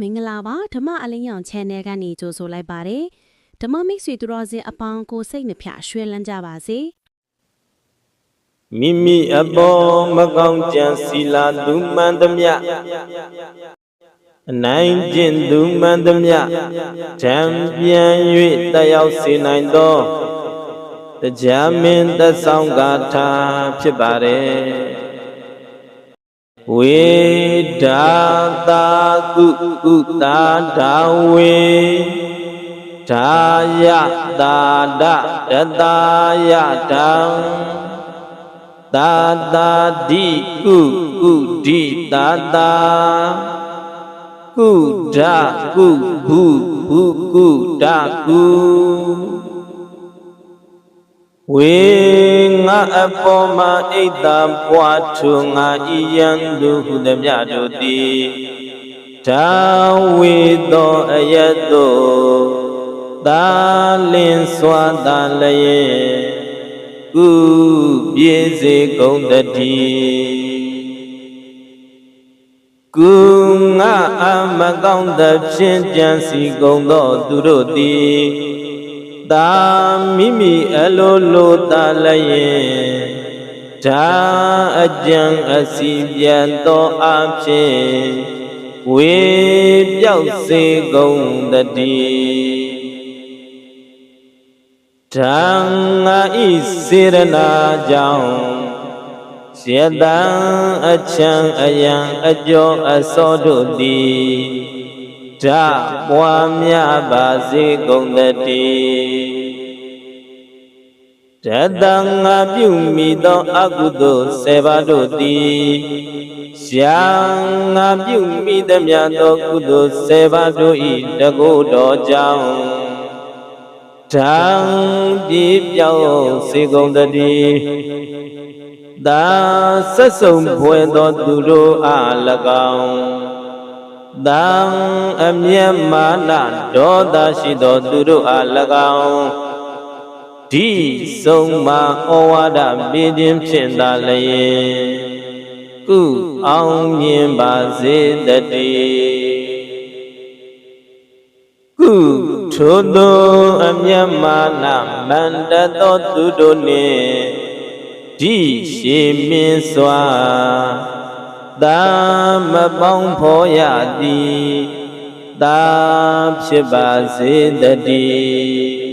မင်္ဂလာပါဓမ္မအလင်းရောင် channel ကနေကြိုဆိုလိုက်ပါတယ်ဓမ္မမိတ်ဆွေသူတော်စင်အပေါင်းကိုစိတ်နှဖျရွှဲလန်းကြပါစေမိမိအပေါ်မကောင်းကြံစီလာသူမှန်သမျှအနိုင်ကျင့်သူမှန်သမျှဓမ္ပြန်၍တက်ရောက်စေနိုင်သောတရားမင်းသက်ဆောင်ဂါထာဖြစ်ပါတယ် ဝေဒာတာကုကုတာဒါဝေဒါယတာဒတတာယတံသာသာတိကုကုတိသာသာကုဒကုဘုဘုကုဒကု ဝေငါအပေါ်မှာအိတ်သာပွားထုငါဤယံသူဟုသမျှတို့သည်ဒါဝေသောအယတ်သောသာလင်းစွာသာလျက်ကုပြေစေကုန်တည်းကုငါအမကောင်းသဖြင့်ကြံစီကုန်သောသူတို့သည် သာမိမိအလိုလိုသာလည်းဒါအကြံအစီပြန်သောအဖြစ်ဝေပြောက်စေကုန်တည်းဓမ္မဤစေရနာကြောင့်စေတံအချံအယံအကျော်အစောတို့သည် ဓပွားများပါစေကုန်တည်းတတံငါပြုမိသောအကုသိုလ်ဆေပါတို့သည်ရှာငါပြုမိသမျှသောကုသိုလ်ဆေပါတို့၏တကုတော်ကြောင့်ဓံပြေပြောင်းစေကုန်တည်းသာဆက်ဆုံဖွယ်သောသူတို့အား၎င်း တံအမျက်မာနဒေါသရှိသောသူတို့အား၎င်းဒီဆုံးမဩဝါဒပေးခြင်းဖြင့်သာလျင်ကုအောင်မြင်ပါစေတည်းကုထိုသောအမျက်မာနမန္တသောသူတို့နှင့်ဒီရှိမင်းစွာ သာမပေါင်းဖော်ရသည်သာဖြစ်ပါစေတည်း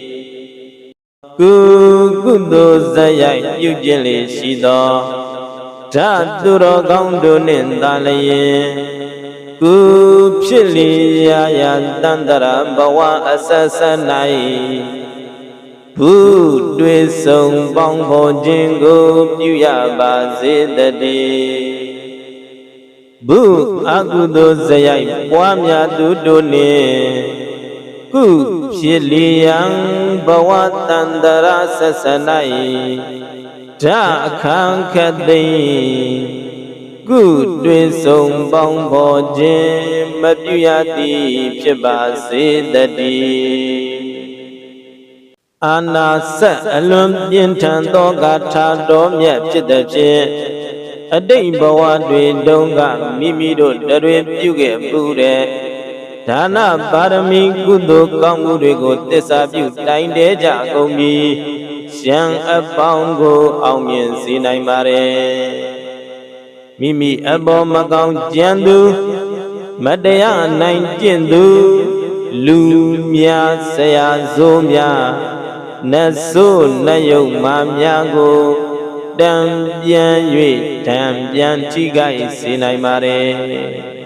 ကုကုသိုလ်ဇယိုက်ပြုကျင့်လေရှိသောဓာတုတော်ကောင်းတို့နှင့်သာလျင်ကုဖြစ်လျာယတန္တရာဘဝအဆက်ဆက်၌ဘုတွေ့ဆုံပေါင်းဖော်ခြင်းကိုပြုရပါစေတည်း ဘုအကုသိုလ်ဇယိုက်ပွားများသူတို့နှင့်ကုဖြစ်လျံဘဝတန္တရာဆက်ဆက်၌ဓာအခန်းခတ်သိမ့်ကုတွင်ဆုံးပေါင်းဖော်ခြင်းမပြုရသည်ဖြစ်ပါစေတည်းအာနာဆက်အလွန်ပြင်းထန်သောဂါထာတော်မြတ်ဖြစ်သည်ဖြင့် အတိတ်ဘဝတွင်တုန်းကမိမိတို့တရွေပြုခဲ့ပူတဲ့ဒါနပါရမီကုသိုလ်ကောင်းမှုတွေကိုတစ္ဆာပြုတိုင်တဲကြကုန်ပြီးရန်အပေါင်းကိုအောင်မြင်စေနိုင်ပါတယ်မိမိအပေါ်မကောင်းကြံသူမတရားနိုင်ကျင့်သူလူများဆရာဇိုးများနတ်ဆိုးနတ်ယုတ်မာများကို တံပြန်၍တံပြန်ထိခိုက်စေနိုင်ပါတယ်